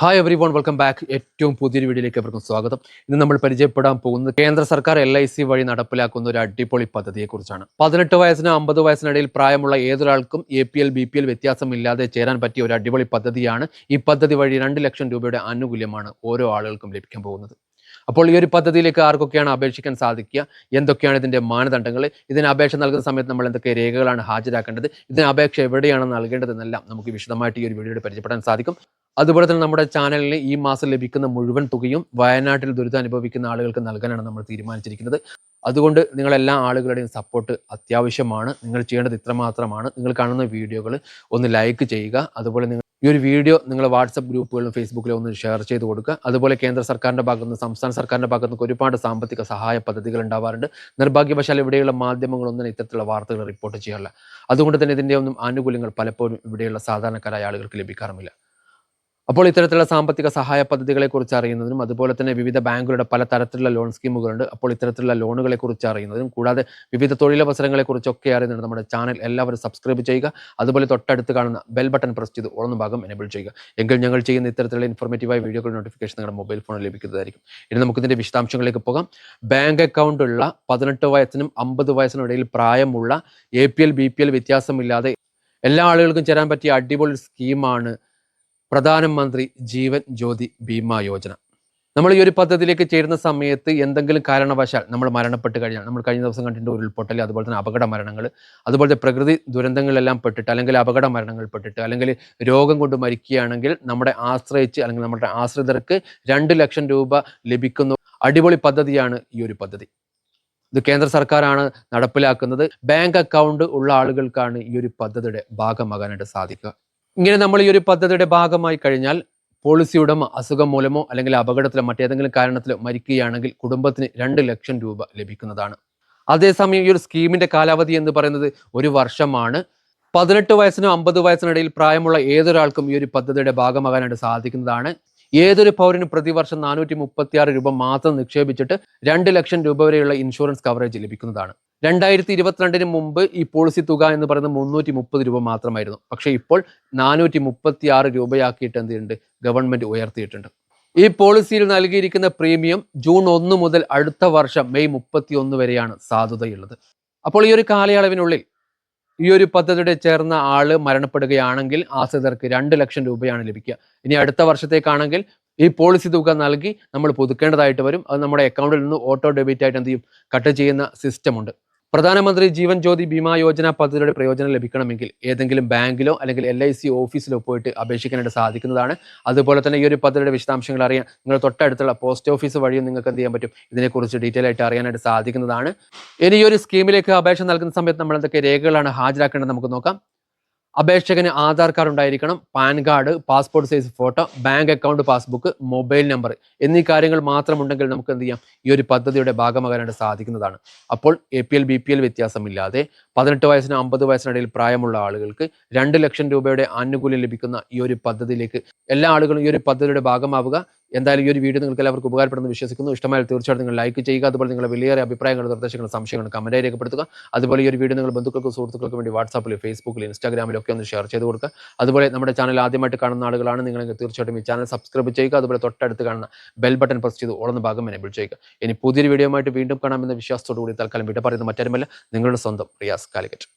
Hi everyone welcome back ഏറ്റവും പുതിയൊരു വീഡിയോയിലേക്ക് അവർക്കും സ്വാഗതം. ഇന്ന് നമ്മൾ പരിചയപ്പെടാൻ പോകുന്നത് കേന്ദ്ര സർക്കാർ എൽ ഐ സി വഴി നടപ്പിലാക്കുന്ന ഒരു അടിപൊളി പദ്ധതിയെക്കുറിച്ചാണ്. പതിനെട്ട് വയസ്സിന് അമ്പത് വയസ്സിനിടയിൽ പ്രായമുള്ള ഏതൊരാൾക്കും A P L B P L വ്യത്യാസമില്ലാതെ ചേരാൻ പറ്റിയ ഒരു അടിപൊളി പദ്ധതിയാണ് ഈ പദ്ധതി വഴി രണ്ട് ലക്ഷം രൂപയുടെ ആനുകൂല്യമാണ് ഓരോ ആളുകൾക്കും ലഭിക്കാൻ പോകുന്നത്. അപ്പോൾ ഈ ഒരു പദ്ധതിയിലേക്ക് ആർക്കൊക്കെയാണ് അപേക്ഷിക്കാൻ സാധിക്കുക? എന്തൊക്കെയാണ് ഇതിന്റെ മാനദണ്ഡങ്ങൾ? ഇതിന് അപേക്ഷ നൽകുന്ന സമയത്ത് നമ്മൾ എന്തൊക്കെ രേഖകളാണ് ഹാജരാക്കേണ്ടത്? ഇതിന് അപേക്ഷ എവിടെയാണ് നൽകേണ്ടതെന്നെല്ലാം നമുക്ക് വിശദമായിട്ട് ഈ ഒരു വീഡിയോയിൽ പരിചയപ്പെടാൻ സാധിക്കും. അതുപോലെ തന്നെ നമ്മുടെ ചാനലിന് ഈ മാസം ലഭിക്കുന്ന മുഴുവൻ തുകയും വയനാട്ടിൽ ദുരിതം അനുഭവിക്കുന്ന ആളുകൾക്ക് നൽകാനാണ് നമ്മൾ തീരുമാനിച്ചിരിക്കുന്നത്. അതുകൊണ്ട് നിങ്ങളെല്ലാ ആളുകളുടെയും സപ്പോർട്ട് അത്യാവശ്യമാണ്. നിങ്ങൾ ചെയ്യേണ്ടത് ഇത്രമാത്രമാണ്. നിങ്ങൾ കാണുന്ന വീഡിയോകൾ ഒന്ന് ലൈക്ക് ചെയ്യുക. അതുപോലെ നിങ്ങൾ ഈ ഒരു വീഡിയോ നിങ്ങൾ വാട്സപ്പ് ഗ്രൂപ്പുകളിലും ഫേസ്ബുക്കിലും ഒന്ന് ഷെയർ ചെയ്ത് കൊടുക്കുക. അതുപോലെ കേന്ദ്ര സർക്കാരിന്റെ ഭാഗത്ത് നിന്ന് സംസ്ഥാന സർക്കാരിന്റെ ഭാഗത്ത് നിന്ന് ഒരുപാട് സാമ്പത്തിക സഹായ പദ്ധതികൾ ഉണ്ടാവാറുണ്ട്. നിർഭാഗ്യവശാൽ ഇവിടെയുള്ള മാധ്യമങ്ങളൊന്നും ഇത്തരത്തിലുള്ള വാർത്തകൾ റിപ്പോർട്ട് ചെയ്യാറില്ല. അതുകൊണ്ട് തന്നെ ഇതിന്റെ ഒന്നും ആനുകൂല്യങ്ങൾ പലപ്പോഴും ഇവിടെയുള്ള സാധാരണക്കാരായ ആളുകൾക്ക് ലഭിക്കാറുമില്ല. അപ്പോൾ ഇത്തരത്തിലുള്ള സാമ്പത്തിക സഹായ പദ്ധതികളെ കുറിച്ച് അറിയുന്നതിനും അതുപോലെ തന്നെ വിവിധ ബാങ്കുകളുടെ പല തരത്തിലുള്ള ലോൺ സ്കീമുകളുണ്ട്. അപ്പോൾ ഇത്തരത്തിലുള്ള ലോണുകളെ കുറിച്ച് അറിയുന്നതിനും കൂടാതെ വിവിധ തൊഴിലവസരങ്ങളെ കുറിച്ചൊക്കെ അറിയുന്നതിന് നമ്മുടെ ചാനൽ എല്ലാവരും സബ്സ്ക്രൈബ് ചെയ്യുക. അതുപോലെ തൊട്ടടുത്ത് കാണുന്ന ബെൽ ബട്ടൺ പ്രസ് ചെയ്ത് ഉളന്ന ഭാഗം എനേബിൾ ചെയ്യുക. എങ്കിൽ ഞങ്ങൾ ചെയ്യുന്ന ഇത്തരത്തിലുള്ള ഇൻഫോർമേറ്റീവായ വീഡിയോകൾ നോട്ടിഫിക്കേഷൻ നിങ്ങളുടെ മൊബൈൽ ഫോണിൽ ലഭിക്കുന്നതായിരിക്കും. ഇനി നമുക്ക് ഇതിന്റെ വിശദാംശങ്ങളിലേക്ക് പോകാം. ബാങ്ക് അക്കൗണ്ട് ഉള്ള പതിനെട്ട് വയസ്സിനും അമ്പത് വയസ്സിനും ഇടയിൽ പ്രായമുള്ള A P L B P L വ്യത്യാസമില്ലാതെ എല്ലാ ആളുകൾക്കും ചേരാൻ പറ്റിയ അടിപൊളി സ്കീമാണ് പ്രധാനമന്ത്രി ജീവൻ ജ്യോതി ബീമാ യോജന. നമ്മൾ ഈ ഒരു പദ്ധതിയിലേക്ക് ചേരുന്ന സമയത്ത് എന്തെങ്കിലും കാരണവശാൽ നമ്മൾ മരണപ്പെട്ട് കഴിഞ്ഞാൽ നമ്മൾ കഴിഞ്ഞ ദിവസം കണ്ടിട്ടുണ്ട് ഉരുൾപൊട്ടൽ അതുപോലെ തന്നെ അപകട മരണങ്ങൾ അതുപോലത്തെ പ്രകൃതി ദുരന്തങ്ങളിലെല്ലാം പെട്ടിട്ട് അല്ലെങ്കിൽ അപകട മരണങ്ങൾ പെട്ടിട്ട് അല്ലെങ്കിൽ രോഗം കൊണ്ട് മരിക്കുകയാണെങ്കിൽ നമ്മുടെ ആശ്രയിച്ച് അല്ലെങ്കിൽ നമ്മുടെ ആശ്രിതർക്ക് രണ്ട് ലക്ഷം രൂപ ലഭിക്കുന്ന അടിപൊളി പദ്ധതിയാണ് ഈ ഒരു പദ്ധതി. ഇത് കേന്ദ്ര സർക്കാരാണ് നടപ്പിലാക്കുന്നത്. ബാങ്ക് അക്കൗണ്ട് ഉള്ള ആളുകൾക്കാണ് ഈ ഒരു പദ്ധതിയുടെ ഭാഗമാകാനായിട്ട് സാധിക്കുക. ഇങ്ങനെ നമ്മൾ ഈ ഒരു പദ്ധതിയുടെ ഭാഗമായി കഴിഞ്ഞാൽ പോളിസി ഉടമ അസുഖം മൂലമോ അല്ലെങ്കിൽ അപകടത്തിലോ മറ്റേതെങ്കിലും കാരണത്തിലോ മരിക്കുകയാണെങ്കിൽ കുടുംബത്തിന് രണ്ട് ലക്ഷം രൂപ ലഭിക്കുന്നതാണ്. അതേസമയം ഈ ഒരു സ്കീമിന്റെ കാലാവധി എന്ന് പറയുന്നത് ഒരു വർഷമാണ്. പതിനെട്ട് വയസ്സിനും അമ്പത് വയസ്സിനിടയിൽ പ്രായമുള്ള ഏതൊരാൾക്കും ഈ ഒരു പദ്ധതിയുടെ ഭാഗമാകാനായിട്ട് സാധിക്കുന്നതാണ്. ഏതൊരു പൗരനും പ്രതിവർഷം നാനൂറ്റി മുപ്പത്തിയാറ് രൂപ മാത്രം നിക്ഷേപിച്ചിട്ട് രണ്ട് ലക്ഷം രൂപ വരെയുള്ള ഇൻഷുറൻസ് കവറേജ് ലഭിക്കുന്നതാണ്. രണ്ടായിരത്തി ഇരുപത്തിരണ്ടിന് മുമ്പ് ഈ പോളിസി തുക എന്ന് പറയുന്നത് മുന്നൂറ്റി മുപ്പത് രൂപ മാത്രമായിരുന്നു. പക്ഷേ ഇപ്പോൾ നാനൂറ്റി മുപ്പത്തി ആറ് രൂപയാക്കിയിട്ട് എന്ത് ചെയ്യുന്നുണ്ട്? ഗവൺമെന്റ് ഉയർത്തിയിട്ടുണ്ട്. ഈ പോളിസിയിൽ നൽകിയിരിക്കുന്ന പ്രീമിയം ജൂൺ ഒന്ന് മുതൽ അടുത്ത വർഷം മെയ് മുപ്പത്തി ഒന്ന് വരെയാണ് സാധുതയുള്ളത്. അപ്പോൾ ഈ ഒരു കാലയളവിനുള്ളിൽ ഈ ഒരു പദ്ധതിയുടെ ചേർന്ന ആൾ മരണപ്പെടുകയാണെങ്കിൽ ആശ്രിതർക്ക് രണ്ട് ലക്ഷം രൂപയാണ് ലഭിക്കുക. ഇനി അടുത്ത വർഷത്തേക്കാണെങ്കിൽ ഈ പോളിസി തുക നൽകി നമ്മൾ പുതുക്കേണ്ടതായിട്ട് വരും. അത് നമ്മുടെ അക്കൗണ്ടിൽ നിന്ന് ഓട്ടോ ഡെബിറ്റ് ആയിട്ട് എന്ത് ചെയ്യും? കട്ട് ചെയ്യുന്ന സിസ്റ്റം ഉണ്ട്. പ്രധാനമന്ത്രി ജീവൻ ജ്യോതി ബീമാ യോജന പദ്ധതിയുടെ പ്രയോജനം ലഭിക്കണമെങ്കിൽ ഏതെങ്കിലും ബാങ്കിലോ അല്ലെങ്കിൽ എൽ ഐ സി ഓഫീസിലോ പോയിട്ട് അപേക്ഷിക്കാനായിട്ട് സാധിക്കുന്നതാണ്. അതുപോലെ തന്നെ ഈ ഒരു പദ്ധതിയുടെ വിശദാംശങ്ങൾ അറിയാൻ നിങ്ങൾ തൊട്ടടുത്തുള്ള പോസ്റ്റ് ഓഫീസ് വഴിയും നിങ്ങൾക്ക് എന്ത് ചെയ്യാൻ പറ്റും? ഇതിനെക്കുറിച്ച് ഡീറ്റെയിൽ ആയിട്ട് അറിയാനായിട്ട് സാധിക്കുന്നതാണ്. ഇനി ഈ ഒരു സ്കീമിലേക്ക് അപേക്ഷ നൽകുന്ന സമയത്ത് നമ്മൾ എന്തൊക്കെ രേഖകളാണ് ഹാജരാക്കേണ്ടത് നമുക്ക് നോക്കാം. അപേക്ഷകന് ആധാർ കാർഡ് ഉണ്ടായിരിക്കണം PAN card passport size photo bank account passbook mobile number എന്നീ കാര്യങ്ങൾ മാത്രമുണ്ടെങ്കിൽ നമുക്ക് എന്ത് ചെയ്യാം? ഈ ഒരു പദ്ധതിയുടെ ഭാഗമാകാനായിട്ട് സാധിക്കുന്നതാണ്. അപ്പോൾ A P L B P L വ്യത്യാസമില്ലാതെ പതിനെട്ട് വയസ്സിന് അമ്പത് വയസ്സിനിടയിൽ പ്രായമുള്ള ആളുകൾക്ക് രണ്ട് ലക്ഷം രൂപയുടെ ആനുകൂല്യം ലഭിക്കുന്ന ഈ ഒരു പദ്ധതിയിലേക്ക് എല്ലാ ആളുകളും ഈ ഒരു പദ്ധതിയുടെ ഭാഗമാവുക. എന്തായാലും ഈ ഒരു വീഡിയോ നിങ്ങൾക്ക് എല്ലാവർക്കും ഉപകാരപ്പെടുന്നു വിശ്വസിക്കുന്നു. ഇഷ്ടമായാൽ തീർച്ചയായിട്ടും നിങ്ങൾ ലൈക്ക് ചെയ്യുക. അതുപോലെ നിങ്ങളുടെ വലിയ അഭിപ്രായങ്ങൾ നിർദ്ദേശങ്ങളും സംശയങ്ങളും കമന്റായി രേഖപ്പെടുത്തുക. അതുപോലെ ഈ ഒരു വീഡിയോ നിങ്ങൾ ബന്ധുക്കൾക്കും സുഹൃത്തുക്കൾക്കും വേണ്ടി വാട്സാപ്പിൽ ഫേസ്ബുക്കിൽ ഇൻസ്റ്റാഗ്രാമിലും ഒക്കെ ഒന്ന് ഷെയർ ചെയ്ത് കൊടുക്കുക. അതുപോലെ നമ്മുടെ ചാനൽ ആദ്യമായിട്ട് കാണുന്ന ആളുകളാണ്. നിങ്ങൾ തീർച്ചയായിട്ടും ഈ ചാനൽ സബ്സ്ക്രൈബ് ചെയ്യുക. അതുപോലെ തൊട്ടടുത്ത് കാണുന്ന ബെൽ ബട്ടൺ പ്രസ് ചെയ്ത് ഓളുന്ന ഭാഗം എനേബിൾ ചെയ്യുക. ഇനി പുതിയൊരു വീഡിയോ ആയിട്ട് വീണ്ടും കാണാമെന്ന വിശ്വാസത്തോടു കൂടി തൽക്കാലം വിട പറയുന്നത് മറ്റാരുമല്ല നിങ്ങളുടെ സ്വന്തം റിയാസ് കാലിക്കറ്റ്.